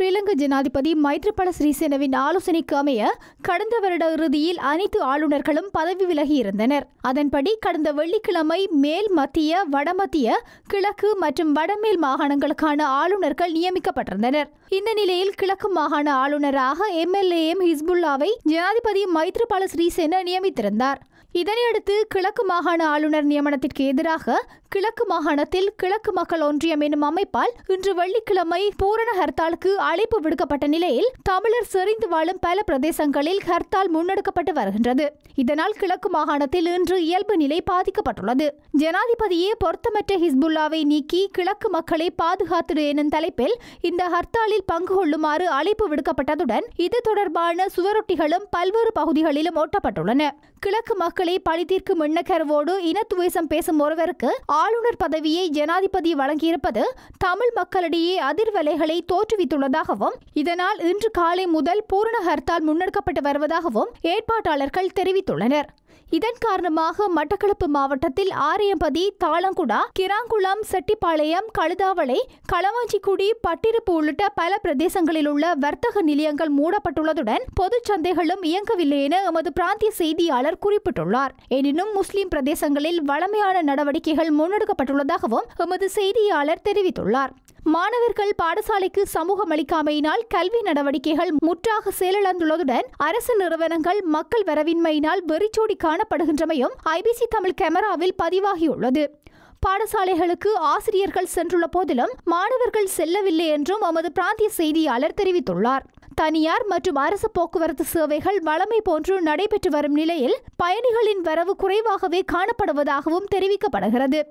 ஸ்ரீலங்கா ஜனாதிபதி மைத்ரிபால சிறிசேனவின் ஆலோசனைக்கு அமைய கடந்த வருட இறுதியில் அனைத்து ஆளுநர்களும் பதவி விலகி இருந்தனர். அதன்படி கடந்த வெள்ளிக்கிழமை மேல் மத்திய வடமத்திய கிழக்கு மற்றும் வடமேல் மாகாணங்களுக்கான ஆளுநர்கள் நியமிக்கப்பட்டிருந்தனர். இந்த நிலையில் கிழக்கு மாகாண ஆளுநராக எம்எல்ஏஎம் ஹிஸ்புல்லாவை ஜனாதிபதி மைத்ரிபால சிறிசேன நியமித்திருந்தார். இதனையடுத்து கிழக்கு மாகாண ஆளுநர் நியமனத்திற்கு எதிராக கிழக்கு மாகாணத்தில் கிழக்கு மக்கள் ஒன்றியம் எனும் அமைப்பால் இன்று வெள்ளிக்கிழமை பூரண ஹர்த்தாலுக்கு அழைப்பு விடுக்கப்பட்ட நிலையில் தமிழர் செறிந்து வாழும் பல பிரதேசங்களில் ஹர்த்தால் முன்னெடுக்கப்பட்டு வருகின்றது. இதனால் கிழக்கு மாகாணத்தில் இன்று இயல்பு நிலை பாதிக்கப்பட்டுள்ளது. ஜனாதிபதியே பொருத்தமற்ற ஹிஸ்புல்லாவை நீக்கி கிழக்கு மக்களை பாதுகாத்திடு எனும் தலைப்பில் இந்த ஹர்த்தாலில் பங்கு கொள்ளுமாறு அழைப்பு விடுக்கப்பட்டதுடன் இது தொடர்பான சுவரொட்டிகளும் பல்வேறு பகுதிகளிலும் ஓட்டப்பட்டுள்ளன கிழக்கு மக்கள் மக்களை பழித்தீர்க்கும் எண்ணக்கருவோடு இனத்துவேசம் பேசும் ஒருவருக்கு ஆளுநர் பதவியை ஜனாதிபதி வழங்கியிருப்பது தமிழ் மக்களிடையே அதிர்வலைகளை தோற்றுவித்துள்ளதாகவும் இதனால் இன்று காலை முதல் பூரண ஹர்த்தால் முன்னெடுக்கப்பட்டு வருவதாகவும் ஏற்பாட்டாளர்கள் தெரிவித்துள்ளனர். இதன் காரணமாக மட்டக்களப்பு மாவட்டத்தில் ஆரியம்பதி தாளங்குடா கிராங்குளம் செட்டிப்பாளையம் கழுதாவளை களவாஞ்சிக்குடி பட்டிருப்பு உள்ளிட்ட பல பிரதேசங்களில் உள்ள வர்த்தக நிலையங்கள் மூடப்பட்டுள்ளதுடன் பொதுச் சந்தைகளும் இயங்கவில்லை என எமது பிராந்திய செய்தியாளர் குறிப்பிட்டுள்ளார். எனினும் முஸ்லிம் பிரதேசங்களில் வளமையான நடவடிக்கைகள் முன்னெடுக்கப்பட்டுள்ளதாகவும் எமது செய்தியாளர் தெரிவித்துள்ளார். மாணவர்கள் பாடசாலைக்கு சமூகம் அளிக்காமையினால் கல்வி நடவடிக்கைகள் முற்றாக செயலிழந்துள்ளதுடன் அரசு நிறுவனங்கள் மக்கள் வரவின்மையினால் வெறிச்சோடி காணப்படுகின்றமையும் ஐபிசி தமிழ் கேமராவில் பதிவாகியுள்ளது. பாடசாலைகளுக்கு ஆசிரியர்கள் சென்றுள்ள போதிலும் மாணவர்கள் செல்லவில்லை என்றும் எமது பிராந்திய செய்தியாளர் தெரிவித்துள்ளார். தனியார் மற்றும் அரசு போக்குவரத்து சேவைகள் வளமை போன்று நடைபெற்று வரும் நிலையில் பயணிகளின் வரவு குறைவாகவே காணப்படுவதாகவும் தெரிவிக்கப்படுகிறது.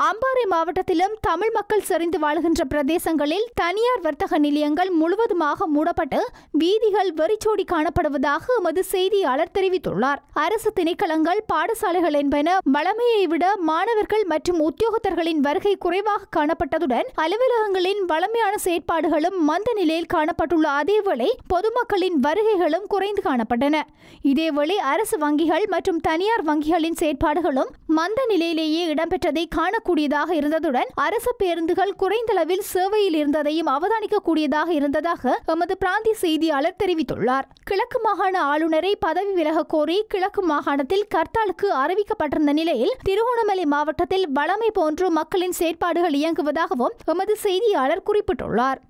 அம்பாறை மாவட்டத்திலும் தமிழ் மக்கள் செறிந்து வாழ்கின்ற பிரதேசங்களில் தனியார் வர்த்தக நிலையங்கள் முழுவதுமாக மூடப்பட்டு வீதிகள் வெறிச்சோடி காணப்படுவதாக எமது செய்தியாளர் தெரிவித்துள்ளார். அரசு திணைக்களங்கள் பாடசாலைகள் என்பன வளமையை விட மாணவர்கள் மற்றும் உத்தியோகத்தர்களின் வருகை குறைவாக காணப்பட்டதுடன் அலுவலகங்களின் வளமையான செயற்பாடுகளும் மந்த நிலையில் காணப்பட்டுள்ள அதேவேளை பொதுமக்களின் வருகைகளும் குறைந்து காணப்பட்டன. இதேவேளை அரசு வங்கிகள் மற்றும் தனியார் வங்கிகளின் செயற்பாடுகளும் மந்த நிலையிலேயே இடம்பெற்றதை காண காணக்கூடியதாக இருந்ததுடன் அரசு பேருந்துகள் குறைந்தளவில் சேவையில் இருந்ததையும் அவதானிக்கக்கூடியதாக இருந்ததாக எமது பிராந்திய செய்தியாளர் தெரிவித்துள்ளார். கிழக்கு மாகாண ஆளுநரை பதவி விலக கோரி கிழக்கு மாகாணத்தில் கர்த்தாலுக்கு அறிவிக்கப்பட்டிருந்த நிலையில் திருகோணமலை மாவட்டத்தில் வளமை போன்று மக்களின் செயற்பாடுகள் இயங்குவதாகவும் எமது செய்தியாளர் குறிப்பிட்டுள்ளார்.